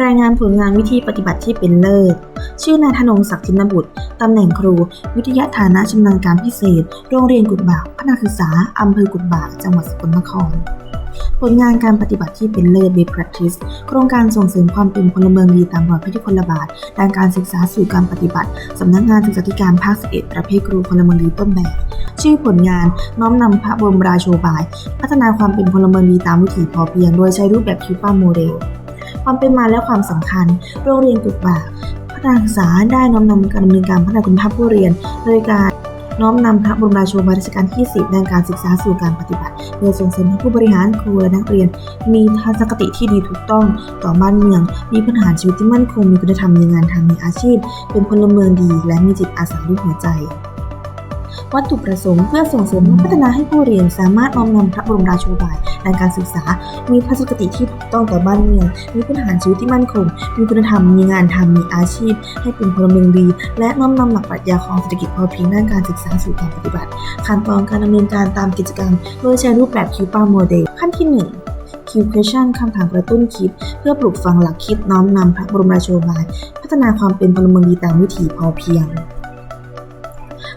รายงานผลงานวิธีปฏิบัติที่เป็นเลิศ ชื่อนายธนงศักดิ์ธินบุตร ตำแหน่งครู วิทยาฐานะชำนาญการพิเศษ โรงเรียนกุดบากพัฒนาศึกษา อำเภอกุดบาก จังหวัดสกลนคร ผลงานการปฏิบัติที่เป็นเลิศ Be Practice โครงการส่งเสริมความเป็นพลเมืองดีตามรอยพระยุคลบาทด้านการศึกษาสู่การปฏิบัติ สำนักงานศึกษาธิการภาค 11 ประเภทครูพลเมืองดีต้นแบบชื่อผลงานน้อมนำพระบรมราโชบาย พัฒนาความเป็นพลเมืองดีตามวิถีพอเพียง โดยใช้รูปแบบคิวป้าโมเดล ความเป็นมาและความสำคัญ โรงเรียนกุดบากพัฒนาศึกษาได้น้อมนำการดำเนินการพัฒนาคุณภาพผู้เรียน โดยการน้อมนำพระบรมราโชบายรัชกาลที่ 10ด้านการศึกษาสู่การปฏิบัติ เพื่อส่งเสริมให้ผู้บริหารครูและนักเรียน มีทัศนคติที่ดีถูกต้องต่อบ้านเมือง มีพื้นฐานชีวิตที่มั่นคงมีคุณธรรมมีงานทำมีอาชีพ เป็นพลเมืองดี และมีจิตอาสาด้วยหัวใจ วัตถุประสงค์เพื่อส่งเสริมและพัฒนาให้ผู้เรียนสามารถน้อมนำพระบรมราโชบายด้านการศึกษา มีทัศนคติที่ถูกต้องต่อบ้านเมือง มีพื้นฐานชีวิตที่มั่นคง มีคุณธรรม มีงานทำมีอาชีพ ให้เป็นพลเมืองดี และน้อมนำหลักปรัชญาของเศรษฐกิจพอเพียงด้านการศึกษาสู่การปฏิบัติ ขั้นตอนการดำเนินการตามกิจกรรม โดยใช้รูปแบบคิวปาโมเดล ขั้นที่ 1 Q question คำถามกระตุ้นคิด เพื่อปลูกฝังหลักคิดน้อมนำพระบรมราโชบาย พัฒนาความเป็นพลเมืองดีตามวิถีพอเพียง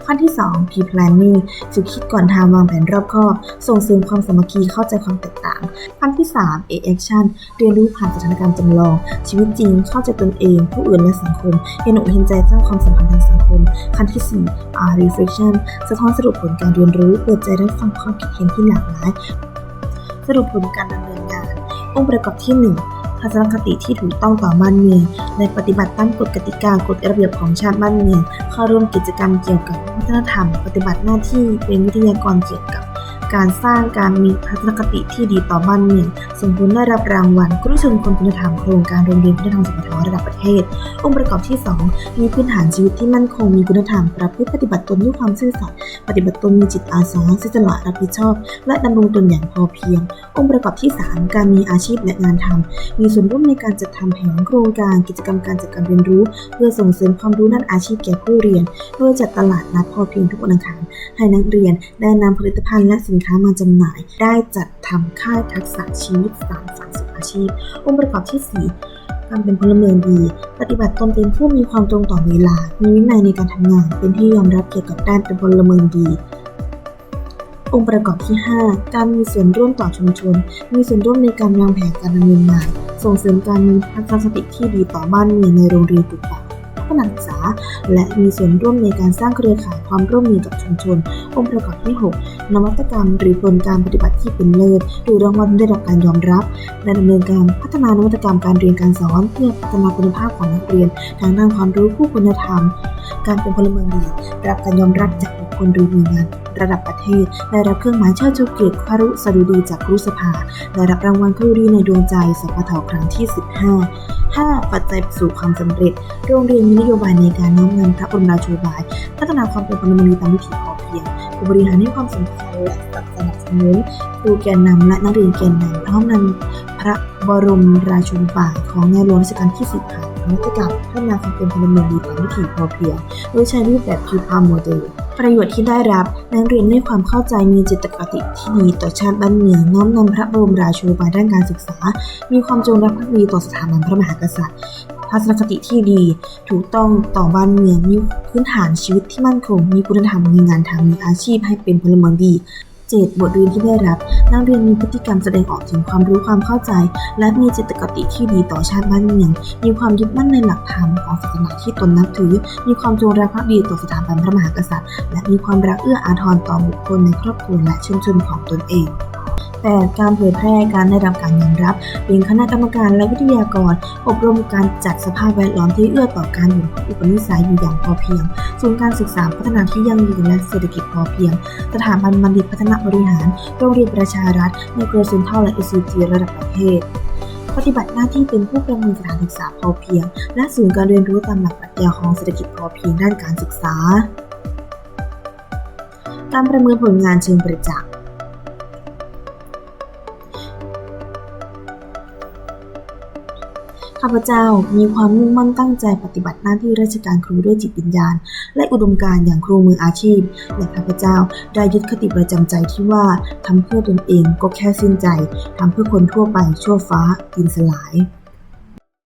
ขั้นที่ 2 P planning ฝึกคิดก่อนทำวางแผนรอบคอบ ส่งเสริมความสามัคคีเข้าใจความแตกต่าง ขั้นที่ 3 A action เรียนรู้ผ่านสถานการณ์จำลอง ชีวิตจริงเข้าใจตนเอง ผู้อื่นและสังคม เห็นอกเห็นใจสร้างความสัมพันธ์ทางสังคม ขั้นที่ 4 R reflection สะท้อนสรุปผลการเรียนรู้ เปิดใจรับฟังความคิดเห็นที่หลากหลาย สรุปผลการดำเนินงาน องค์ประกอบที่ 1 ทัศนคติที่ถูกต้องต่อบ้านเมืองในปฏิบัติตามกฎกติกากฎระเบียบของชาติบ้านเมืองเข้าร่วมกิจกรรมเกี่ยวกับวัฒนธรรม ปฏิบัติหน้าที่เป็นวิทยากรเกี่ยวกับ การสร้างการมีทัศนคติที่ดีต่อบ้านเมืองสมบูรได้รับรางวัลครูชนคนคุณธรรมโครงการโรงเรียนคุณธรรมสมรรถระดับประเทศ องค์ประกอบที่ 2 มีพื้นฐานชีวิตที่มั่นคงมีคุณธรรมประพฤติปฏิบัติตนด้วยความซื่อสัตย์ปฏิบัติตนมีจิตอาสาเสียสละรับผิดชอบ และดำรงตนอย่างพอเพียง องค์ประกอบที่ 3 การมีอาชีพและงานทำมีส่วนร่วมในการจัดทำแผนโครงการกิจกรรมการจัดการเรียนรู้ เพื่อส่งเสริมความรู้ด้านอาชีพแก่ผู้เรียน โดยจัดตลาดนัดพอเพียงทุกวันอังคารให้นักเรียนได้นำผลิตภัณฑ์และสินค้ามาจำหน่าย ได้จัดทำค่ายทักษะชีวิตสามฝันสู่อาชีพ องค์ประกอบที่ 4การเป็นพลเมืองดี ปฏิบัติตนเป็นผู้มีความตรงต่อเวลา มีวินัยในการทำงาน เป็นที่ยอมรับเกี่ยวกับด้านเป็นพลเมืองดีองค์ประกอบที่ 5 การมีส่วนร่วมต่อชุมชน มีส่วนร่วมในการวางแผนการดำเนินงาน ส่งเสริมการมีทัศนคติที่ดีต่อบ้านเมืองในโรงเรียนตุกปะพั ฒนาศึกษา และมีส่วนร่วมในการสร้างเครือข่ายความร่วมมือกับชุมชน องค์ประกอบที่ 6 นวัตกรรม หรือผลการปฏิบัติที่เป็นเลิศหรือรางวัลได้รับการยอมรับและดำเนินการพัฒนานวัตกรรมการเรียนการสอน เพื่อพัฒนาคุณภาพของนักเรียน ทางด้านความรู้ผู้คุณธรรม การเป็นพลเมืองดีรับการยอมรับจากบุคคลหรือหน่วยงาน ระดับประเทศ ได้รับเครื่องหมายเชิดชูเกียรติคารุสดุดีจากครุสภา ได้รับรางวัลครูดีในดวงใจสพทครั้งที่ 15 5. ปัจจัยสู่ความสำเร็จ โรงเรียนมีนโยบายในการน้อมนำพระบรมราโชบาย พัฒนาความเป็นพลเมืองดีตามวิถีพอเพียงผู้บริหารให้ความสำคัญและสนับสนุนครูแกนนำและนักเรียนแกนนำน้อมนำพระบรมราโชบายของในหลวงรัชกาลที่10ผ่านนวัตกรรมพัฒนาความเป็นพลเมืองดีตามวิถีพอเพียง โดยใช้รูปแบบคิวพาโมเดล ประโยชน์ที่ได้รับนักเรียนได้ความเข้าใจมีจิตคติที่ดีต่อชาติบ้านเมืองน้อมนำพระบรมราโชบายด้านการศึกษา มีความจงรักภักดีต่อสถาบันพระมหากษัตริย์ทัศนคติที่ดี ถูกต้องต่อบ้านเมืองมีพื้นฐานชีวิตที่มั่นคง มีคุณธรรมมีงานทำมีอาชีพให้เป็นพลเมืองดี เจตบทเรียนที่ได้รับ นักเรียนมีพฤติกรรมแสดงออกถึงความรู้ความเข้าใจ และมีจิตกติที่ดีต่อชาติบ้านเมือง มีความยึดมั่นในหลักธรรมของศาสนาที่ตนนับถือ มีความจงรักภักดีต่อสถาบันพระมหากษัตริย์ และมีความรักเอื้ออาทรต่อบุคคลในครอบครัวและชุมชนของตนเอง 8. การเผยแพร่การได้รับการยอมรับเป็นคณะกรรมการและวิทยากร อบรมการจัดสภาพแวดล้อมที่เอื้อต่อการอยู่ของอุปนิสัยอยู่อย่างพอเพียงศูนย์การศึกษาพัฒนาที่ยั่งยืนและเศรษฐกิจพอเพียง สถาบันบัณฑิตพัฒนาบริหาร โรงเรียนประชารัฐในเครือเซ็นทรัลและ SCG ระดับประเทศปฏิบัติหน้าที่เป็นผู้ประเมินสถานศึกษาพอเพียง และศูนย์การเรียนรู้ตามหลักปรัชญาของเศรษฐกิจพอเพียงด้านการศึกษา การประเมินผลงานเชิงประจักษ์ ข้าพเจ้ามีความมุ่งมั่นตั้งใจปฏิบัติหน้าที่ราชการครูด้วยจิตวิญญาณ และอุดมการณ์อย่างครูมืออาชีพ และข้าพเจ้าได้ยึดคติประจำใจที่ว่าทำเพื่อตนเองก็แค่สิ้นใจทำเพื่อคนทั่วไปชั่วฟ้าดินสลาย